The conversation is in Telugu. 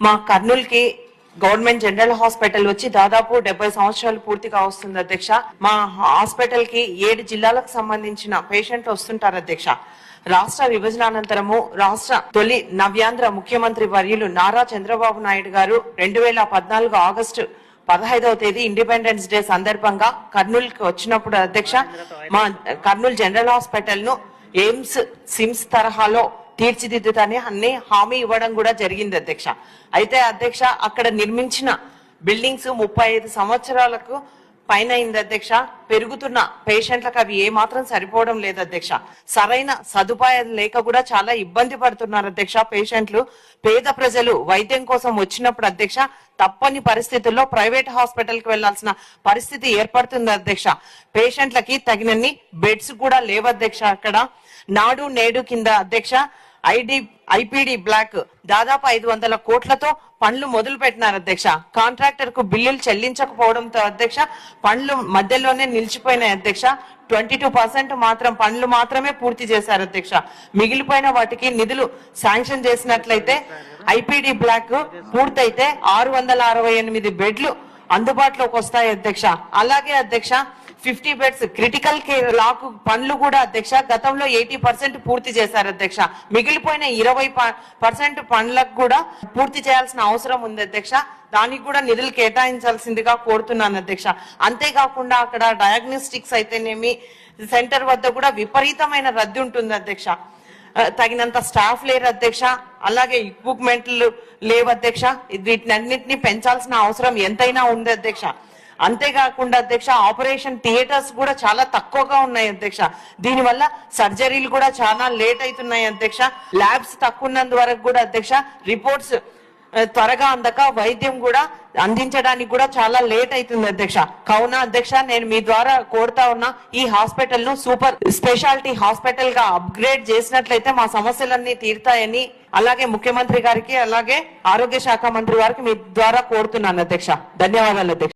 మా కర్నూలుకి గవర్నమెంట్ జనరల్ హాస్పిటల్ వచ్చి దాదాపు డెబ్బై సంవత్సరాలు పూర్తిగా వస్తుంది అధ్యక్ష. మా హాస్పిటల్కి ఏడు జిల్లాలకు సంబంధించిన పేషెంట్లు వస్తుంటారు అధ్యక్ష. రాష్ట్ర విభజన అనంతరము రాష్ట్ర తొలి నవ్యాంధ్ర ముఖ్యమంత్రి వర్యులు నారా చంద్రబాబు నాయుడు గారు రెండు వేల పద్నాలుగు ఆగస్టు పదహైదవ తేదీ ఇండిపెండెన్స్ డే సందర్భంగా కర్నూలుకి వచ్చినప్పుడు అధ్యక్ష మా కర్నూలు జనరల్ హాస్పిటల్ను ఎయిమ్స్ సిమ్స్ తరహాలో తీర్చిదిద్దుతానే అన్ని హామీ ఇవ్వడం కూడా జరిగింది అధ్యక్ష. అయితే అధ్యక్ష అక్కడ నిర్మించిన బిల్డింగ్స్ ముప్పై ఐదు సంవత్సరాలకు పైన అయింది అధ్యక్ష. పెరుగుతున్న పేషెంట్లకు అవి ఏ మాత్రం సరిపోవడం లేదు అధ్యక్ష. సరైన సదుపాయాలు లేక కూడా చాలా ఇబ్బంది పడుతున్నారు అధ్యక్ష పేషెంట్లు. పేద ప్రజలు వైద్యం కోసం వచ్చినప్పుడు అధ్యక్ష తప్పని పరిస్థితుల్లో ప్రైవేట్ హాస్పిటల్కి వెళ్ళాల్సిన పరిస్థితి ఏర్పడుతుంది అధ్యక్ష. పేషెంట్లకి తగినన్ని బెడ్స్ కూడా లేవు అధ్యక్ష అక్కడ. నాడు నేడు కింద అధ్యక్ష ఐడి ఐపీడీ బ్లాక్ దాదాపు ఐదు వందల కోట్లతో పనులు మొదలు పెట్టినారు అధ్యక్ష. కాంట్రాక్టర్కు బిల్లులు చెల్లించకపోవడంతో అధ్యక్ష పనులు మధ్యలోనే నిలిచిపోయినాయి అధ్యక్ష. ట్వంటీ టూ పర్సెంట్ మాత్రం పనులు మాత్రమే పూర్తి చేశారు అధ్యక్ష. మిగిలిపోయిన వాటికి నిధులు శాంక్షన్ చేసినట్లయితే ఐపీడీ బ్లాక్ పూర్తయితే ఆరు వందల అరవై ఎనిమిది బెడ్లు అందుబాటులోకి వస్తాయి అధ్యక్ష. అలాగే అధ్యక్ష ఫిఫ్టీ బెడ్స్ క్రిటికల్ కేర్ లాక్ పనులు కూడా అధ్యక్ష గతంలో ఎయిటీ పర్సెంట్ పూర్తి చేశారు అధ్యక్ష. మిగిలిపోయిన ఇరవై పర్సెంట్ పనులకు కూడా పూర్తి చేయాల్సిన అవసరం ఉంది అధ్యక్ష. దానికి కూడా నిధులు కేటాయించాల్సిందిగా కోరుతున్నాను అధ్యక్ష. అంతేకాకుండా అక్కడ డయాగ్నోస్టిక్స్ అయితేనేమి సెంటర్ వద్ద కూడా విపరీతమైన రద్దీ ఉంటుంది అధ్యక్ష. తగినంత స్టాఫ్ లేరు అధ్యక్ష. అలాగే ఎక్విప్మెంట్లు లేవు అధ్యక్ష. వీటినన్నింటినీ పెంచాల్సిన అవసరం ఎంతైనా ఉంది అధ్యక్ష. అంతేకాకుండా అధ్యక్ష ఆపరేషన్ థియేటర్స్ కూడా చాలా తక్కువగా ఉన్నాయి అధ్యక్ష. దీనివల్ల సర్జరీలు కూడా చాలా లేట్ అవుతున్నాయి అధ్యక్ష. ల్యాబ్స్ తక్కువ ఉన్నందు వరకు కూడా అధ్యక్ష రిపోర్ట్స్ త్వరగా అందక వైద్యం కూడా అందించడానికి కూడా చాలా లేట్ అవుతుంది అధ్యక్ష. కావున అధ్యక్ష నేను మీ ద్వారా కోరుతా ఉన్నా ఈ హాస్పిటల్ను సూపర్ స్పెషాలిటీ హాస్పిటల్గా అప్గ్రేడ్ చేసినట్లయితే మా సమస్యలన్నీ తీరుతాయని అలాగే ముఖ్యమంత్రి గారికి అలాగే ఆరోగ్య శాఖ మంత్రి గారికి మీ ద్వారా కోరుతున్నాను అధ్యక్ష. ధన్యవాదాలు అధ్యక్ష.